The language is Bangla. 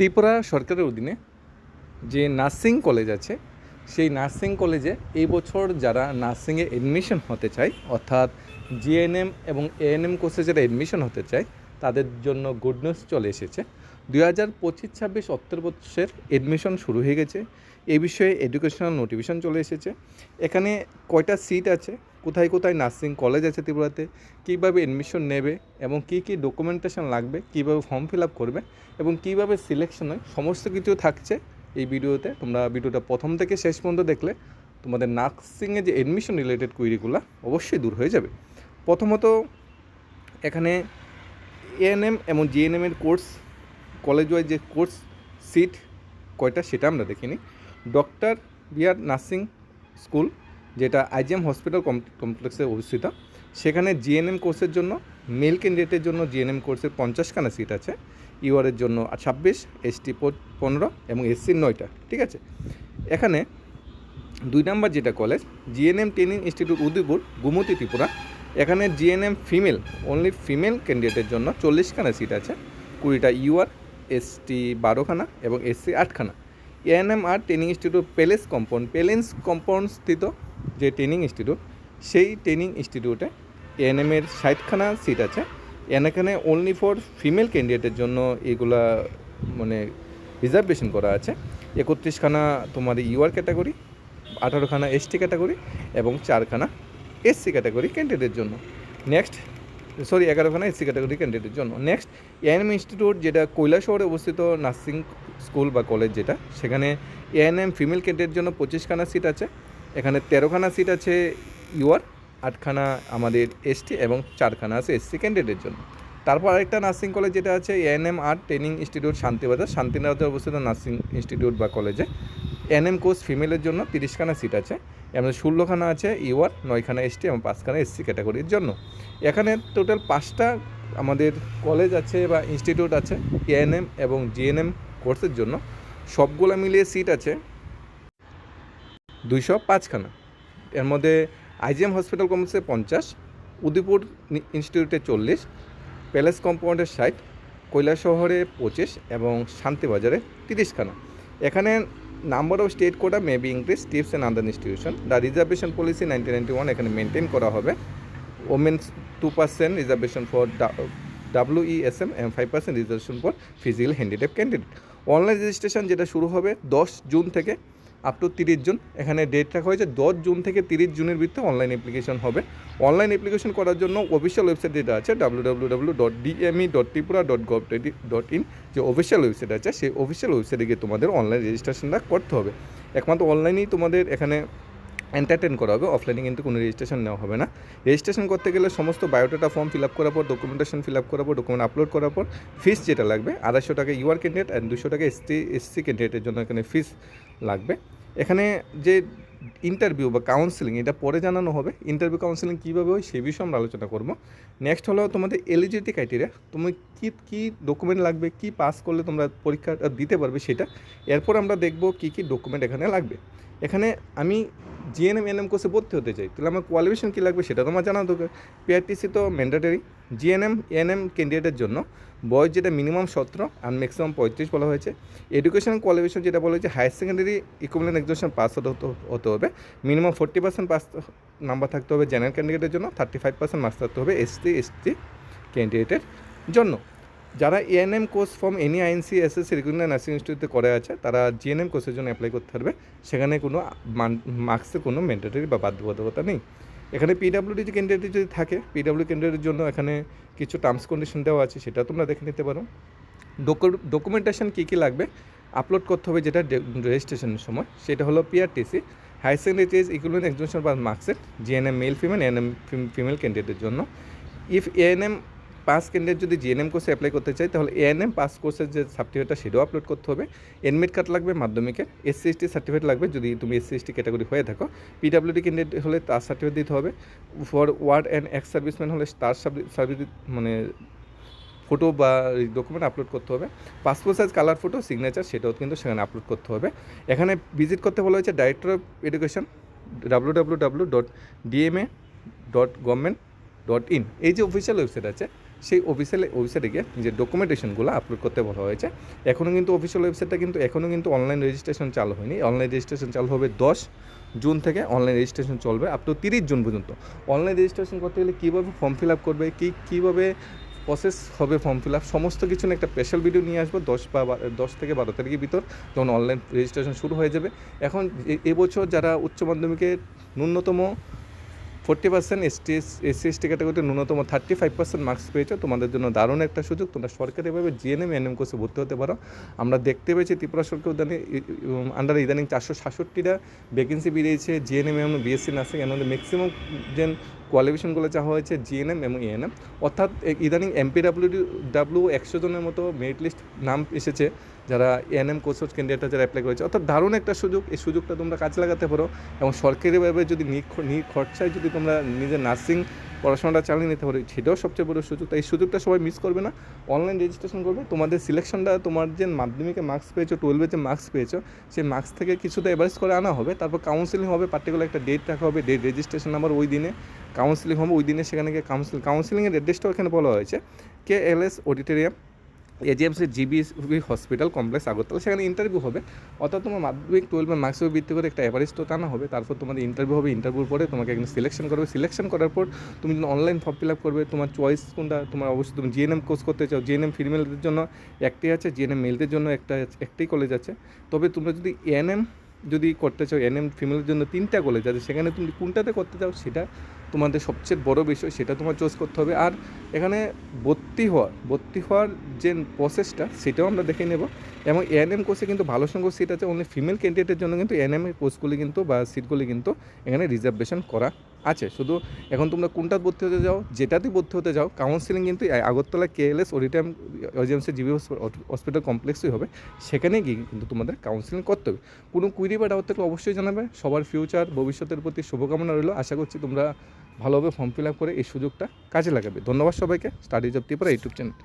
ত্রিপুরা সরকারের অধীনে যে নার্সিং কলেজ আছে, সেই নার্সিং কলেজে এই বছর যারা নার্সিংয়ে এডমিশন হতে চায়, অর্থাৎ জিএনএম এবং এএনএম কোর্সে যারা এডমিশন হতে চায়, তাদের জন্য গুড নিউজ চলে এসেছে। দুই হাজার পঁচিশ ছাব্বিশ অর্থবর্ষের এডমিশন শুরু হয়ে গেছে। এ বিষয়ে এডুকেশনাল নোটিফিকেশন চলে এসেছে। এখানে কয়টা সিট আছে? কোথায় কোথায় নার্সিং কলেজ আছে ত্রিপুরাতে? কীভাবে এডমিশন নেবে? এবং কী কী ডকুমেন্টেশন লাগবে? কীভাবে ফর্ম ফিল আপ করবে? এবং কীভাবে সিলেকশন হয়? সমস্ত কিছু থাকছে এই ভিডিওতে। তোমরা ভিডিওটা প্রথম থেকে শেষ পর্যন্ত দেখলে তোমাদের নার্সিংয়ে যে এডমিশন রিলেটেড কুইরিগুলো অবশ্যই দূর হয়ে যাবে। প্রথমত এখানে এএনএম এবং জিএনএমের কোর্স কলেজ ওয়াইজ যে কোর্স সিট কয়টা সেটা আমরা দেখিনি। ডক্টর বিআর নার্সিং স্কুল, যেটা আইজিএম হসপিটাল কমপ্লেক্সে অবস্থিত, সেখানে জিএনএম কোর্সের জন্য মেল ক্যান্ডিডেটের জন্য জিএনএম কোর্সের পঞ্চাশখানা সিট আছে ইউআরের জন্য ছাব্বিশ, এসটি পনেরো এবং এসসির নয়টা, ঠিক আছে? এখানে দুই নম্বর যেটা college GNM training institute Udaipur, Gumti Tripura, এখানে জিএনএম ফিমেল অনলি ফিমেল ক্যান্ডিডেটের জন্য চল্লিশখানা সিট আছে, কুড়িটা ইউআর এসটি বারোখানা এবং এসসি আটখানা। এএনএম আর training institute palace compound palace compound স্থিত যে ট্রেনিং ইনস্টিটিউট, সেই ট্রেনিং ইনস্টিটিউটে এএনএম এর ষাটখানা সিট আছে। এখানে অনলি ফর ফিমেল ক্যান্ডিডেটের জন্য এগুলা মানে রিজার্ভেশন করা আছে। একত্রিশখানা তোমার ইউআর ক্যাটাগরি, আঠারোখানা এসটি ক্যাটাগরি এবং চারখানা এসসি ক্যাটাগরি ক্যান্ডিডেটের জন্য। নেক্সট সরি এগারোখানা এসসি ক্যাটাগরি ক্যান্ডিডেটের জন্য। নেক্সট এএনএম ইনস্টিটিউট যেটা কৈলাসহরে অবস্থিত নার্সিং স্কুল বা কলেজ যেটা, সেখানে এএনএম ফিমেল ক্যান্ডিডেটের জন্য পঁচিশখানা সিট আছে। এখানে তেরোখানা সিট আছে ইউআর আটখানা আমাদের এসটি এবং চারখানা আছে এসসি ক্যান্ডিডেটের জন্য। তারপর আরেকটা নার্সিং কলেজ যেটা আছে ANM art training institute Shantibazar. শান্তিনিবাজার অবস্থিত নার্সিং ইনস্টিটিউট বা কলেজে এনএম কোর্স ফিমেলের জন্য তিরিশখানা সিট আছে। এমন ষোলোখানা আছে ইউআর নয়খানা এসটি এবং পাঁচখানা এসসি ক্যাটাগরির জন্য। এখানে টোটাল পাঁচটা আমাদের কলেজ আছে বা ইনস্টিটিউট আছে এএনএম এবং জিএনএম কোর্সের জন্য। সবগুলো মিলিয়ে সিট আছে দুইশো পাঁচখানা। এর মধ্যে আইজিএম হসপিটাল কমপ্লেক্সে পঞ্চাশ, উদয়পুর ইনস্টিটিউটে চল্লিশ প্যালেস কম্পাউন্ডের ষাট, কৈলাসহরে পঁচিশ এবং শান্তিবাজারে তিরিশখানা। এখানে number of state quota may be increase tips and other institution the reservation policy nineteen ninety one এখানে মেনটেন করা হবে। Women's two percent reservation for W E S M five percent reservation for physical handicap candidate online registration যেটা শুরু হবে দশ জুন থেকে আপ টু তিরিশ জুন। এখানে ডেট রাখা হয়েছে দশ জুন থেকে তিরিশ জুনের ভিত্তিতে অনলাইন অ্যাপ্লিকেশন হবে। অনলাইন অ্যাপ্লিকেশন করার জন্য অফিসিয়াল ওয়েবসাইট যেটা আছে W W W dot DME dot Tripura dot gov dot in যে অফিসিয়াল ওয়েবসাইট আছে, সেই অফিসিয়াল ওয়েবসাইটে গিয়ে তোমাদের অনলাইন রেজিস্ট্রেশনটা করতে হবে। একমাত্র অনলাইনেই তোমাদের এখানে এন্টারটেন করা হবে অফলাইনে কিন্তু কোনো রেজিস্ট্রেশন নেওয়া হবে না। রেজিস্ট্রেশন করতে গেলে সমস্ত বায়োডাটা ফর্ম ফিল আপ করার পর ডকুমেন্টেশন ফিল আপ করার পর ডকুমেন্ট আপলোড করার পর ফিস যেটা লাগবে, আড়াইশো টাকা ইউআর ক্যান্ডিডেট অ্যান্ড দুশো টাকা এসটি এসসি ক্যান্ডিডেটের জন্য এখানে ফিস লাগবে। এখানে যে ইন্টারভিউ বা কাউন্সিলিং এটা পরে জানানো হবে। ইন্টারভিউ কাউন্সিলিং কীভাবে হয়, সে বিষয়ে আমরা আলোচনা করব। নেক্সট হলো তোমাদের এলিজিবিলিটি ক্রাইটেরিয়া তুমি কী কী ডকুমেন্ট লাগবে, কী পাস করলে তোমরা পরীক্ষা দিতে পারবে সেটা? এরপর আমরা দেখব কী কী ডকুমেন্ট এখানে লাগবে। এখানে আমি জিএনএম এনএম কোর্সে ভর্তি হতে চাই। তাহলে আমার কোয়ালিফিকেশন কী লাগবে সেটা তোমার জানা দরকার পিআরটিসি তো ম্যান্ডেটারি জিএনএম এনএম ক্যান্ডিডেটের জন্য বয়স যেটা মিনিমাম সতেরো আর ম্যাক্সিমাম পঁয়ত্রিশ বলা হয়েছে। এডুকেশন কোয়ালিফিকেশন যেটা বলা হয়েছে higher secondary equivalent examination pass হতে হতে হবে। Minimum forty percent pass number থাকতে হবে জেনারেল ক্যান্ডিডেটের জন্য থার্টি ফাইভ পার্সেন্ট মার্কস থাকতে হবে এসটি এসটি ক্যান্ডিডেটের জন্য। যারা ANM course from any INC SSC regular nursing ইনস্টিটিউটে করে আছে, তারা জিএনএম কোর্সের জন্য অ্যাপ্লাই করতে পারবে। সেখানে কোনো মার্কসের কোনো ম্যান্ডেটরি বা বাধ্যবাধকতা নেই। এখানে পিডাব্লিউডি যে ক্যান্ডিডেট যদি থাকে পিডাব্লিউ ক্যান্ডিডেটের জন্য এখানে কিছু টার্মস কন্ডিশন দেওয়া আছে, সেটা তোমরা দেখে নিতে পারো। ডকুমেন্টেশন কী কী লাগবে আপলোড করতে হবে যেটা রেজিস্ট্রেশনের সময়, সেটা হলো PRTC higher secondary as equivalent examination বা marksheet GNM male female ANM female ক্যান্ডিডেটের জন্য। ইফ এএনএম পাস ক্যান্ডিডেট যদি জিএনএম কোর্সে অ্যাপ্লাই করতে চাই, তাহলে এএনএম পাস কোর্সের যে সার্টিফিকেটটা সেটাও আপলোড করতে হবে। এডমিট কার্ড লাগবে, মাধ্যমিকের। এসসি এসটি সার্টিফিকেট লাগবে, যদি তুমি এসসি এসটি ক্যাটাগরি হয়ে থাকো। পিডাব্লিউডি ক্যান্ডিডেট হলে তার সার্টিফিকেট দিতে হবে। For ward and ex serviceman হলে তার সার্ভিস মানে ফটো বা ডকুমেন্ট আপলোড করতে হবে। Passport size colour photo signature সেটাও কিন্তু সেখানে আপলোড করতে হবে। এখানে ভিজিট করতে বলা হয়েছে director of education W W W dot DMA dot government dot in এই যে অফিসিয়াল ওয়েবসাইট আছে সেই অফিসিয়াল ওয়েবসাইটে গিয়ে যে ডকুমেন্টেশনগুলো আপলোড করতে বলা হয়েছে এখনও কিন্তু অফিসিয়াল ওয়েবসাইটটা কিন্তু এখনও কিন্তু অনলাইন রেজিস্ট্রেশন চালু হয়নি। অনলাইন রেজিস্ট্রেশন চালু হবে দশ জুন থেকে অনলাইন রেজিস্ট্রেশন চলবে আপ টু তিরিশ জুন পর্যন্ত। অনলাইন রেজিস্ট্রেশন করতে গেলে কীভাবে ফর্ম ফিল আপ করবে, কী কীভাবে প্রসেস হবে ফর্ম ফিল আপ সমস্ত কিছু নিয়ে একটা স্পেশাল ভিডিও নিয়ে আসব দশ বা দশ থেকে বারো তারিখের ভিতর, যখন অনলাইন রেজিস্ট্রেশন শুরু হয়ে যাবে। এখন এবছর যারা উচ্চ মাধ্যমিকে ন্যূনতম forty percent ST SC, ST ক্যাটাগরিতে ন্যূনতম থার্টি ফাইভ পার্সেন্ট মার্কস পেয়েছ। তোমাদের জন্য দারুণ একটা সুযোগ। তোমরা সরকারিভাবে জিএনএম এনএম কোর্সে ভর্তি হতে পারো। আমরা দেখতে পেয়েছি ত্রিপুরা সরকার উদ্যানে আন্ডার ইদানিং চারশো সাতষট্টিটা ভ্যাকেন্সি বেরিয়েছে। জিএনএম এবং বিএসসি নার্সিং এর মধ্যে ম্যাক্সিমাম যে কোয়ালিফিকেশনগুলো চাওয়া হয়েছে জিএনএম এবং ইএনএম অর্থাৎ ইদানিং এমপিডাব্লিউ ডাব্লিউ একশো জনের মতো মেরিট লিস্ট নাম এসেছে। যারা এএনএম কোর্স ক্যান্ডিডেটরা যারা অ্যাপ্লাই করেছে, অর্থাৎ দারুণ একটা সুযোগ। এই সুযোগটা তোমরা কাজে লাগাতে পারো এবং সরকারিভাবে যদি খরচায় যদি তোমরা নিজের নার্সিং পড়াশোনাটা চালিয়ে নিতে পারো, সেটাও সবচেয়ে বড় সুযোগ। তাই এই সুযোগটা সবাই মিস করবে না। অনলাইন রেজিস্ট্রেশন করবে। তোমাদের সিলেকশনটা তোমার যে মাধ্যমিকে মার্কস পেয়েছ টুয়েলভে যে মার্কস পেয়েছ, সেই মার্কস থেকে কিছুটা এভারেজ করে আনা হবে। তারপর কাউন্সিলিং হবে পার্টিকুলার একটা ডেট রাখা হবে ডেট রেজিস্ট্রেশন নাম্বার ওই দিনে। কাউন্সিলিং হবে, ওই দিনে সেখানে গিয়ে কাউন্সিল কাউন্সিলিংয়ের অ্যাড্রেসটাও এখানে বলা হয়েছে। K L S auditorium AGMC GB hospital complex Agartala, সেখানে ইন্টারভিউ হবে। অর্থাৎ তোমার মাধ্যমিক টুয়েলভের মার্কসের ভিত্তি করে একটা অ্যাভারেজ তো টানা হবে। তারপর তোমাদের ইন্টারভিউ হবে ইন্টারভিউর পরে তোমাকে এখানে সিলেকশন করবে। সিলেকশন করার পর তুমি অনলাইন ফর্ম ফিল আপ করবে, তোমার চয়েস কোনটা, তোমার অবশ্যই তুমি জিএনএম কোর্স করতে চাও। জিএনএম ফিমেলদের জন্য একটি আছে জিএনএম মেলদের জন্য একটা, একটাই কলেজ আছে। তবে তোমরা যদি এএনএম যদি করতে চাও, এনএম ফিমেলের জন্য তিনটা কলেজ আছে। সেখানে তুমি কোনটাতে করতে চাও, সেটা তোমাদের সবচেয়ে বড় বিষয়, সেটা তোমার চয়েস করতে হবে। আর এখানে ভর্তি হওয়ার ভর্তি হওয়ার যে প্রসেসটা সেটাও আমরা দেখে নেব। এবং এএনএম কোর্সে কিন্তু ভালো সংখ্যক সিট আছে অনলি ফিমেল ক্যান্ডিডেটের জন্য কিন্তু এএনএম কোর্সগুলি কিন্তু বা সিটগুলি কিন্তু এখানে রিজার্ভেশন করা আছে। শুধু এখন তোমরা কোনটা ভর্তি হতে যাও যেটাতেই ভর্তি হতে যাও কাউন্সিলিং কিন্তু Agartala KLS auditorium AGMC GB hospital কমপ্লেক্সই হবে, সেখানে গিয়ে কিন্তু তোমাদের কাউন্সিলিং করতে হবে। কোনো কুইরি বা ডাউট থাকলে অবশ্যই জানাবে, সবার ফিউচার ভবিষ্যতের প্রতি শুভকামনা রইল। আশা করছি তোমরা ভালোভাবে ফর্ম ফিল আপ করে এই সুযোগটা কাজে লাগাবে। ধন্যবাদ সবাইকে। Studies of Tripura YouTube channel